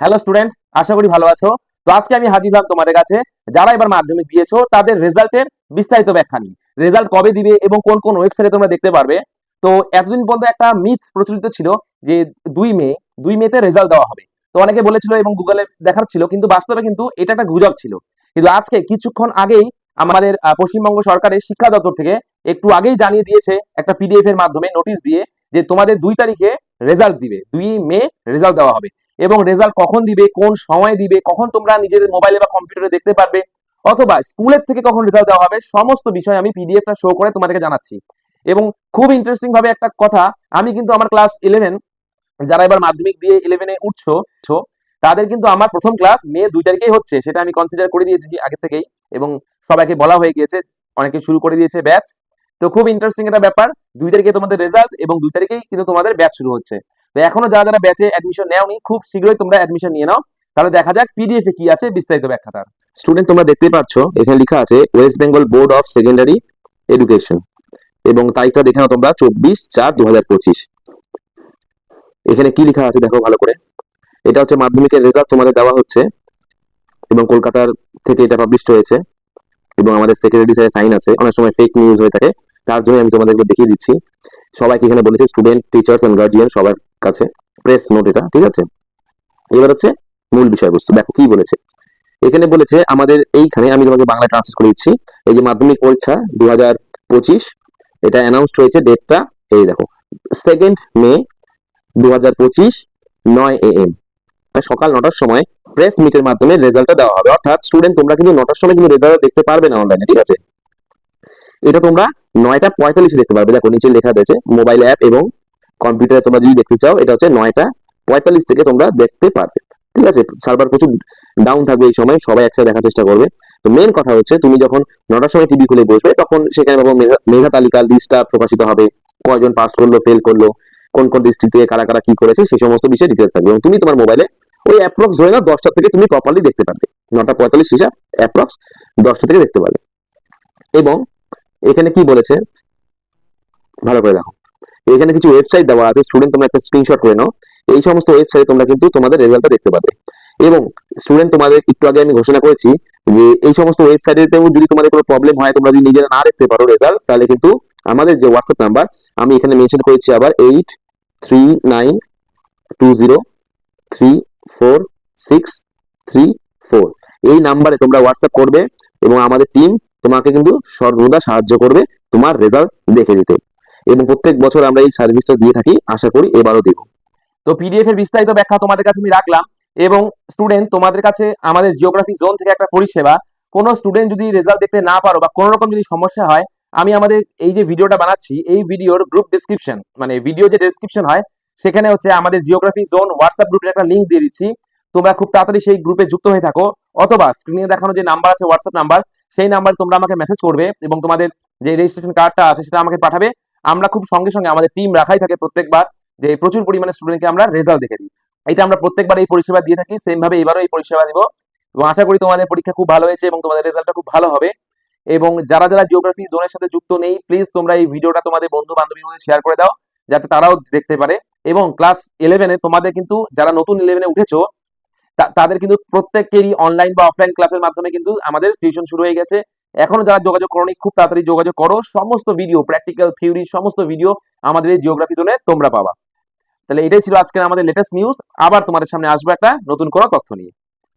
Hello student আশা করি ভালো আছো। তো আজকে আমি হাজির হলাম তোমাদের কাছে। যারা এবার মাধ্যমিক দিয়েছ, তাদের রেজাল্টের বিস্তারিত ব্যাখ্যা নিয়ে। রেজাল্ট কবে দিবে এবং কোন কোন ওয়েবসাইটে তোমরা দেখতে পারবে? তো এতদিন পর্যন্ত একটা মিথ প্রচলিত ছিল যে দুই মে, দুই মেতে রেজাল্ট দেওয়া হবে। তো অনেকে বলেছিল এবং গুগলে দেখাচ্ছিল কিন্তু বাস্তবে কিন্তু এটা একটা গুজব ছিল। কিন্তু আজকে কিছুক্ষণ আগেই আমাদের পশ্চিমবঙ্গ সরকারের শিক্ষা দপ্তর থেকে একটু আগেই জানিয়ে দিয়েছে একটা পিডিএফ এর মাধ্যমে নোটিশ দিয়ে যে তোমাদের দুই তারিখে রেজাল্ট দিবে। দুই মে রেজাল্ট দেওয়া হবে। এবং রেজাল্ট কখন দিবে কোন সময় দিবে কখন তোমরা নিজেদের মোবাইলে বা কম্পিউটারে দেখতে পারবে অথবা স্কুলের থেকে কখন রেজাল্ট দেওয়া হবে সমস্ত বিষয় আমি পিডিএফটা শো করে তোমাদেরকে জানাচ্ছি। এবং খুব ইন্টারেস্টিং ভাবে একটা কথা আমি কিন্তু আমার ক্লাস ইলেভেন যারা এবার মাধ্যমিক দিয়ে ইলেভেনে উঠছো ছো, তাদের কিন্তু আমার প্রথম ক্লাস মে দুই তারিখেই হচ্ছে সেটা আমি কনসিডার করে দিয়েছি আগে থেকেই এবং সবাইকে বলা হয়ে গিয়েছে অনেকে শুরু করে দিয়েছে ব্যাচ তো খুব ইন্টারেস্টিং একটা ব্যাপার দুই তারিখে তোমাদের রেজাল্ট এবং দুই তারিখেই কিন্তু তোমাদের ব্যাচ শুরু হচ্ছে। তো এখনও যারা যারা ব্যাচে অ্যাডমিশন নেওনি, খুব শীঘ্রই তোমরা অ্যাডমিশন নিয়ে নাও। তাহলে দেখা যাক পিডিএফ এ কি আছে বিস্তারিত ব্যাখ্যা তার স্টুডেন্ট তোমরা দেখতেই পাচ্ছ, এখানে লেখা আছে West Bengal board of secondary education এবং তারিখটা দেখে নাও তোমরা, চব্বিশ চার দু এখানে কি লেখা আছে দেখো ভালো করে। এটা হচ্ছে মাধ্যমিকের রেজাল্ট তোমাদের দেওয়া হচ্ছে এবং কলকাতার থেকে এটা পাবলিশ হয়েছে এবং আমাদের সেক্রেটারি স্যারের সাইন আছে। অনেক সময় ফেক নিউজ হয়ে থাকে, তার জন্য আমি তোমাদেরকে দেখিয়ে দিচ্ছি। সবাইকে এখানে বলেছে স্টুডেন্ট টিচার্স এন্ড গার্জিয়ান সবার কাছে প্রেস নোট এটা, ঠিক আছে? এবার হচ্ছে মূল বিষয়বস্তু, দেখো কি বলেছে? এখানে বলেছে আমাদের এইখানে, আমি তোমাকে বাংলা ট্রান্সলেট করে দিচ্ছি, এই যে মাধ্যমিক পরীক্ষা দু হাজার পঁচিশ, এটা অ্যানাউন্সড হয়েছে ডেটটা এই দেখো সেকেন্ড মে দু হাজার পঁচিশ, নয় এ এম সকাল নটার সময় প্রেস মিটের মাধ্যমে রেজাল্টটা দেওয়া হবে। অর্থাৎ স্টুডেন্ট তোমরা কিন্তু নটার সময় কিন্তু রেজাল্ট দেখতে পারবে না অনলাইনে ঠিক আছে? এটা তোমরা নয়টা পঁয়তাল্লিশে দেখতে পারবে। দেখো, নিচে লেখা রয়েছে মোবাইল অ্যাপ এবং কম্পিউটারে তোমরা যদি দেখতে চাও, এটা হচ্ছে নয়টা পঁয়তাল্লিশ থেকে তোমরা দেখতে পারবে। ঠিক আছে? সার্ভার প্রচুর ডাউন থাকবে এই সময়, সবাই একসাথে দেখার চেষ্টা করবে। তো মেন কথা হচ্ছে, তুমি যখন নটার সময় টিভি খুলে বসবে, তখন সেখানে ভাবো মেধা- তালিকা লিস্টটা প্রকাশিত হবে, কয়জন পাস করল ফেল করল, কোন কোন ডিস্ট্রিক্ট থেকে কারা কারা কি করেছে সেই সমস্ত বিষয়ে ডিটেলস থাকবে। এবং তুমি তোমার মোবাইলে ওই অ্যাপ্রক্স ধরে নাও দশটা থেকে তুমি প্রপারলি দেখতে পারবে। নটা পঁয়তাল্লিশ হিসাব অ্যাপ্রক্স দশটা থেকে দেখতে পারবে। এবং এখানে কি বলেছে? ভালো করে দেখো। এখানে কিছু ওয়েবসাইট দেওয়া আছে স্টুডেন্ট তোমরা একটা স্ক্রিনশট করে নাও। এই সমস্ত ওয়েবসাইটে তোমরা কিন্তু তোমাদের রেজাল্টটা দেখতে পাবে। এবং স্টুডেন্ট তোমাদের, একটু আগে আমি ঘোষণা করেছি যে এই সমস্ত ওয়েবসাইটেতেও যদি তোমাদের কোনো প্রবলেম হয়, তোমরা যদি নিজেরা না দেখতে পারো রেজাল্ট তাহলে কিন্তু আমাদের যে হোয়াটসঅ্যাপ নাম্বার আমি এখানে মেনশন করেছি আবার eight three nine two zero three four six three four এই নাম্বারে তোমরা হোয়াটসঅ্যাপ করবে এবং আমাদের টিম তোমাকে কিন্তু সর্বদা সাহায্য করবে তোমার রেজাল্ট দেখে দিতে এবং প্রত্যেক বছর আমরা এই সার্ভিসটা দিয়ে থাকি, আশা করি এবারও দেবো। তো পিডিএফ এর বিস্তারিত ব্যাখ্যা তোমাদের কাছে আমি রাখলাম। এবং স্টুডেন্ট তোমাদের কাছে আমাদের জিওগ্রাফি জোন থেকে একটা পরিষেবা। কোনো স্টুডেন্ট যদি রেজাল্ট দেখতে না পারো বা কোনো রকম যদি সমস্যা হয়, আমি আমাদের এই যে ভিডিওটা বানাচ্ছি, এই ভিডিওর গ্রুপ ডেসক্রিপশন মানে ভিডিও যে ডেসক্রিপশন হয়, সেখানে হচ্ছে আমাদের জিওগ্রাফি জোন হোয়াটসঅ্যাপ গ্রুপের একটা লিঙ্ক দিয়ে দিচ্ছি। তোমরা খুব তাড়াতাড়ি সেই গ্রুপে যুক্ত হয়ে থাকো। অথবা স্ক্রিনে দেখানো যে নাম্বার আছে হোয়াটসঅ্যাপ নাম্বার সেই নাম্বার তোমরা আমাকে মেসেজ করবে এবং তোমাদের যে রেজিস্ট্রেশন কার্ডটা আছে সেটা আমাকে পাঠাবে। আমরা খুব সঙ্গে সঙ্গে আমাদের টিম রাখাই থাকে প্রত্যেকবার যে প্রচুর পরিমাণে স্টুডেন্টকে আমরা রেজাল্ট দেখে দিই। এটা আমরা প্রত্যেকবার এই পরিষেবা দিয়ে থাকি সেম ভাবে এবারও এই পরিষেবা দিব। এবং আশা করি তোমাদের পরীক্ষা খুব ভালো হয়েছে এবং তোমাদের রেজাল্টটা খুব ভালো হবে। এবং যারা যারা জিওগ্রাফি জোনের সাথে যুক্ত নেই প্লিজ তোমরা এই ভিডিওটা তোমাদের বন্ধু বান্ধবীর মধ্যে শেয়ার করে দাও, যাতে তারাও দেখতে পারে। এবং ক্লাস ইলেভেনে তোমাদের কিন্তু, যারা নতুন ইলেভেনে উঠেছো তাদের কিন্তু প্রত্যেকেরই অনলাইন বা অফলাইন ক্লাসের মাধ্যমে কিন্তু আমাদের টিউশন শুরু হয়ে গেছে। এখনও যারা যোগাযোগ করি খুব তাড়াতাড়ি যোগাযোগ করো। সমস্ত ভিডিও প্র্যাকটিক্যাল থিওরি সমস্ত ভিডিও আমাদের এই জিওগ্রাফি জোনে তোমরা পাবা। তাহলে এটাই ছিল আজকের আমাদের লেটেস্ট নিউজ আবার তোমাদের সামনে আসব একটা নতুন কোনো তথ্য নিয়ে।